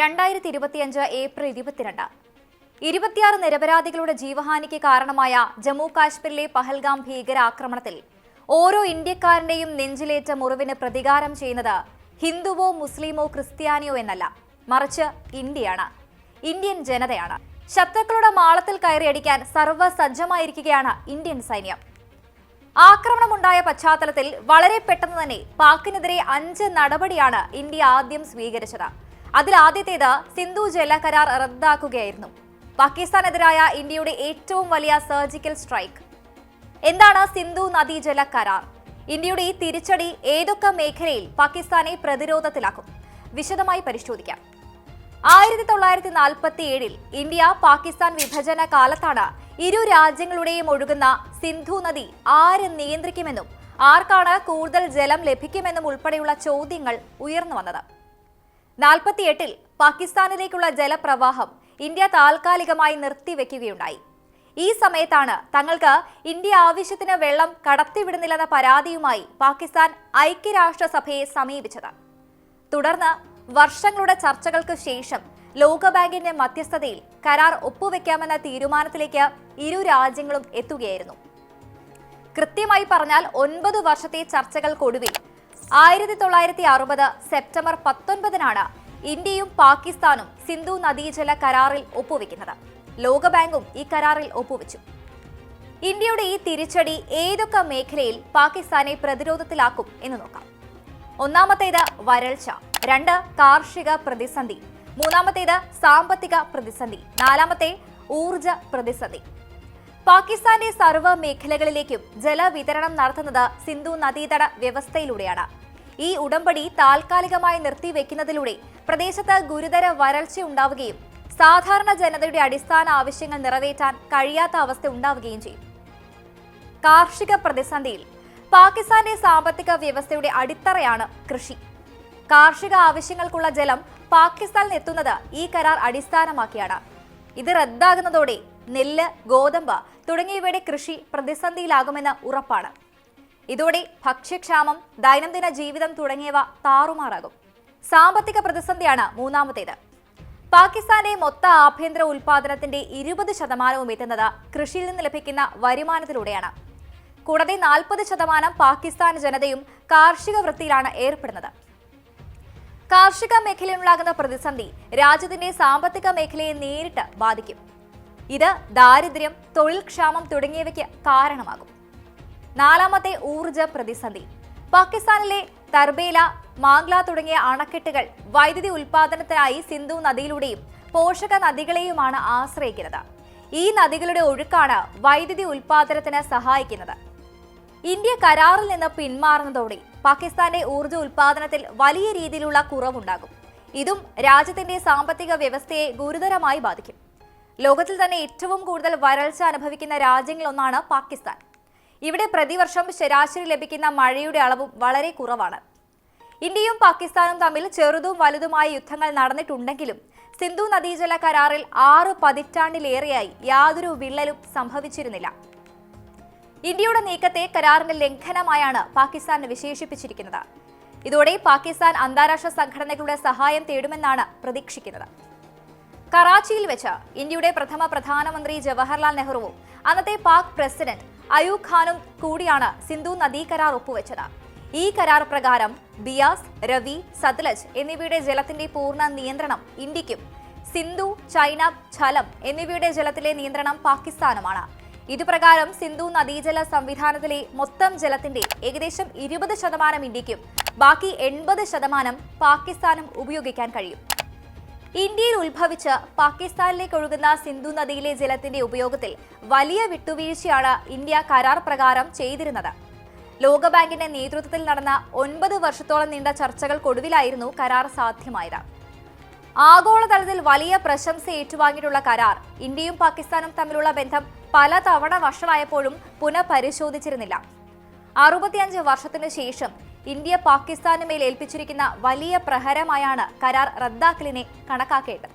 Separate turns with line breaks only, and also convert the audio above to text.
രണ്ടായിരത്തി ഇരുപത്തിയഞ്ച് ഏപ്രിൽ ഇരുപത്തിരണ്ട്. ഇരുപത്തിയാറ് നിരപരാധികളുടെ ജീവഹാനിക്ക് കാരണമായ ജമ്മു കാശ്മീരിലെ പഹൽഗാം ഭീകരാക്രമണത്തിൽ ഓരോ ഇന്ത്യക്കാരന്റെയും നെഞ്ചിലേറ്റ മുറിവിന് പ്രതികാരം ചെയ്യുന്നത് ഹിന്ദുവോ മുസ്ലിമോ ക്രിസ്ത്യാനിയോ എന്നല്ല മറിച്ച് ഇന്ത്യയാണ്. ഇന്ത്യൻ ജനതയാണ്. ശത്രുക്കളുടെ മാളത്തിൽ കയറിയടിക്കാൻ സർവസജ്ജമായിരിക്കുകയാണ് ഇന്ത്യൻ സൈന്യം. ആക്രമണമുണ്ടായ പശ്ചാത്തലത്തിൽ വളരെ പെട്ടെന്ന് തന്നെ പാക്കിനെതിരെ അഞ്ച് നടപടിയാണ് ഇന്ത്യ ആദ്യം സ്വീകരിച്ചത്. അതിൽ ആദ്യത്തേത് സിന്ധു ജല കരാർ റദ്ദാക്കുകയായിരുന്നു. പാകിസ്ഥാനെതിരായ ഇന്ത്യയുടെ ഏറ്റവും വലിയ സർജിക്കൽ സ്ട്രൈക്ക്. എന്താണ് സിന്ധു നദീജല കരാർ? ഇന്ത്യയുടെ ഈ തിരിച്ചടി ഏതൊക്കെ മേഖലയിൽ പാകിസ്ഥാനെ പ്രതിരോധത്തിലാക്കും? വിശദമായി പരിശോധിക്കാം. ആയിരത്തി തൊള്ളായിരത്തി നാൽപ്പത്തി ഏഴിൽ ഇന്ത്യ പാകിസ്ഥാൻ വിഭജന കാലത്താണ് ഇരു രാജ്യങ്ങളുടെയും ഒഴുകുന്ന സിന്ധു നദി ആര് നിയന്ത്രിക്കുമെന്നും ആർക്കാണ് കൂടുതൽ ജലം ലഭിക്കുമെന്നും ഉൾപ്പെടെയുള്ള ചോദ്യങ്ങൾ ഉയർന്നു വന്നത്. നാൽപ്പത്തിയെട്ടിൽ പാകിസ്ഥാനിലേക്കുള്ള ജലപ്രവാഹം ഇന്ത്യ താൽക്കാലികമായി നിർത്തിവെക്കുകയുണ്ടായി. ഈ സമയത്താണ് തങ്ങൾക്ക് ഇന്ത്യ ആവശ്യത്തിന് വെള്ളം കടത്തിവിടുന്നില്ലെന്ന പരാതിയുമായി പാകിസ്ഥാൻ ഐക്യരാഷ്ട്രസഭയെ സമീപിച്ചത്. തുടർന്ന് വർഷങ്ങളുടെ ചർച്ചകൾക്ക് ശേഷം ലോകബാങ്കിന്റെ മധ്യസ്ഥതയിൽ കരാർ ഒപ്പുവെക്കാമെന്ന തീരുമാനത്തിലേക്ക് ഇരു രാജ്യങ്ങളും എത്തുകയായിരുന്നു. കൃത്യമായി പറഞ്ഞാൽ ഒൻപത് വർഷത്തെ ചർച്ചകൾക്കൊടുവിൽ ആയിരത്തി തൊള്ളായിരത്തി അറുപത് സെപ്റ്റംബർ പത്തൊൻപതിനാണ് ഇന്ത്യയും പാകിസ്ഥാനും സിന്ധു നദീജല കരാറിൽ ഒപ്പുവെക്കുന്നത്. ലോകബാങ്കും ഈ കരാറിൽ ഒപ്പുവെച്ചു. ഇന്ത്യയുടെ ഈ തിരിച്ചടി ഏതൊക്കെ മേഖലയിൽ പാകിസ്ഥാനെ പ്രതിരോധത്തിലാക്കും എന്ന് നോക്കാം. ഒന്നാമത്തേത് വരൾച്ച. രണ്ട് കാർഷിക പ്രതിസന്ധി. മൂന്നാമത്തേത് സാമ്പത്തിക പ്രതിസന്ധി. നാലാമത്തെ ഊർജ പ്രതിസന്ധി. പാകിസ്ഥാന്റെ സർവ മേഖലകളിലേക്കും ജലവിതരണം നടത്തുന്നത് സിന്ധു നദീതട വ്യവസ്ഥയിലൂടെയാണ്. ഈ ഉടമ്പടി താൽക്കാലികമായി നിർത്തിവെക്കുന്നതിലൂടെ പ്രദേശത്ത് ഗുരുതര വരൾച്ച ഉണ്ടാവുകയും സാധാരണ ജനതയുടെ അടിസ്ഥാന ആവശ്യങ്ങൾ നിറവേറ്റാൻ കഴിയാത്ത അവസ്ഥ ഉണ്ടാവുകയും ചെയ്യും. കാർഷിക പ്രതിസന്ധിയിൽ പാകിസ്ഥാന്റെ സാമ്പത്തിക വ്യവസ്ഥയുടെ അടിത്തറയാണ് കൃഷി. കാർഷിക ആവശ്യങ്ങൾക്കുള്ള ജലം പാകിസ്ഥാനിൽ എത്തുന്നത് ഈ കരാർ അടിസ്ഥാനമാക്കിയാണ്. ഇത് റദ്ദാകുന്നതോടെ നെല്ല് ഗോതമ്പ് തുടങ്ങിയവയുടെ കൃഷി പ്രതിസന്ധിയിലാകുമെന്ന് ഉറപ്പാണ്. ഇതോടെ ഭക്ഷ്യക്ഷാമം ദൈനംദിന ജീവിതം തുടങ്ങിയവ താറുമാറാകും. സാമ്പത്തിക പ്രതിസന്ധിയാണ് മൂന്നാമത്തേത്. പാകിസ്ഥാന്റെ മൊത്ത ആഭ്യന്തര ഉൽപാദനത്തിന്റെ ഇരുപത് ശതമാനവും എത്തുന്നത് കൃഷിയിൽ നിന്ന് ലഭിക്കുന്ന വരുമാനത്തിലൂടെയാണ്. കൂടാതെ നാൽപ്പത് ശതമാനം പാകിസ്ഥാൻ ജനതയും കാർഷിക വൃത്തിയിലാണ് ഏർപ്പെടുന്നത്. കാർഷിക മേഖലയിലുണ്ടാകുന്ന പ്രതിസന്ധി രാജ്യത്തിന്റെ സാമ്പത്തിക മേഖലയെ നേരിട്ട് ബാധിക്കും. ഇത് ദാരിദ്ര്യം തൊഴിൽ ക്ഷാമം തുടങ്ങിയവയ്ക്ക് കാരണമാകും. നാലാമത്തെ ഊർജ പ്രതിസന്ധി. പാകിസ്ഥാനിലെ തർബേല മാംഗ്ല തുടങ്ങിയ അണക്കെട്ടുകൾ വൈദ്യുതി ഉൽപാദനത്തിനായി സിന്ധു നദിയിലൂടെയും പോഷക നദികളെയുമാണ് ആശ്രയിക്കുന്നത്. ഈ നദികളുടെ ഒഴുക്കാണ് വൈദ്യുതി ഉൽപാദനത്തിന് സഹായിക്കുന്നത്. ഇന്ത്യ കരാറിൽ നിന്ന് പിന്മാറുന്നതോടെ പാകിസ്ഥാന്റെ ഊർജ ഉൽപാദനത്തിൽ വലിയ രീതിയിലുള്ള കുറവുണ്ടാകും. ഇതും രാജ്യത്തിന്റെ സാമ്പത്തിക വ്യവസ്ഥയെ ഗുരുതരമായി ബാധിക്കും. ലോകത്തിൽ തന്നെ ഏറ്റവും കൂടുതൽ വരൾച്ച അനുഭവിക്കുന്ന രാജ്യങ്ങളൊന്നാണ് പാകിസ്ഥാൻ. ഇവിടെ പ്രതിവർഷം ശരാശരി ലഭിക്കുന്ന മഴയുടെ അളവും വളരെ കുറവാണ്. ഇന്ത്യയും പാകിസ്ഥാനും തമ്മിൽ ചെറുതും വലുതുമായ യുദ്ധങ്ങൾ നടന്നിട്ടുണ്ടെങ്കിലും സിന്ധു നദീജല കരാറിൽ ആറ് പതിറ്റാണ്ടിലേറെയായി യാതൊരു വിള്ളലും സംഭവിച്ചിരുന്നില്ല. ഇന്ത്യയുടെ നീക്കത്തെ കരാറിന്റെ ലംഘനമായാണ് പാകിസ്ഥാൻ വിശേഷിപ്പിച്ചിരിക്കുന്നത്. ഇതോടെ പാകിസ്ഥാൻ അന്താരാഷ്ട്ര സംഘടനകളുടെ സഹായം തേടുമെന്നാണ് പ്രതീക്ഷിക്കുന്നത്. കറാച്ചിയിൽ വെച്ച് ഇന്ത്യയുടെ പ്രഥമ പ്രധാനമന്ത്രി ജവഹർലാൽ നെഹ്റുവും അന്നത്തെ പാക് പ്രസിഡന്റ് അയൂബ് ഖാനും കൂടിയാണ് സിന്ധു നദീ കരാർ ഒപ്പുവെച്ചത്. ഈ കരാർ പ്രകാരം ബിയാസ് രവി സത്ലജ് എന്നിവയുടെ ജലത്തിന്റെ പൂർണ നിയന്ത്രണം ഇന്ത്യക്കും സിന്ധു ചൈന ഝലം എന്നിവയുടെ ജലത്തിലെ നിയന്ത്രണം പാകിസ്ഥാനുമാണ്. ഇതുപ്രകാരം സിന്ധു നദീജല സംവിധാനത്തിലെ മൊത്തം ജലത്തിന്റെ ഏകദേശം ഇരുപത് ശതമാനം ഇന്ത്യക്കും ബാക്കി എൺപത് ശതമാനം പാകിസ്ഥാനും ഉപയോഗിക്കാൻ കഴിയും. ഇന്ത്യയിൽ ഉത്ഭവിച്ച് പാകിസ്ഥാനിലേക്ക് ഒഴുകുന്ന സിന്ധു നദിയിലെ ജലത്തിന്റെ ഉപയോഗത്തിൽ വലിയ വിട്ടുവീഴ്ചയാണ് ഇന്ത്യ കരാർ പ്രകാരം ചെയ്തിരുന്നത്. ലോകബാങ്കിന്റെ നേതൃത്വത്തിൽ നടന്ന ഒൻപത് വർഷത്തോളം നീണ്ട ചർച്ചകൾക്കൊടുവിലായിരുന്നു കരാർ സാധ്യമായത്. ആഗോളതലത്തിൽ വലിയ പ്രശംസ ഏറ്റുവാങ്ങിയിട്ടുള്ള കരാർ ഇന്ത്യയും പാകിസ്ഥാനും തമ്മിലുള്ള ബന്ധം പലതവണ വഷളായപ്പോഴും പുനഃപരിശോധിച്ചിരുന്നില്ല. അറുപത്തിയഞ്ച് വർഷത്തിനു ശേഷം ഇന്ത്യ പാകിസ്ഥാന് മേൽ ഏൽപ്പിച്ചിരിക്കുന്ന വലിയ പ്രഹരമായാണ് കരാർ റദ്ദാക്കലിനെ കണക്കാക്കേണ്ടത്.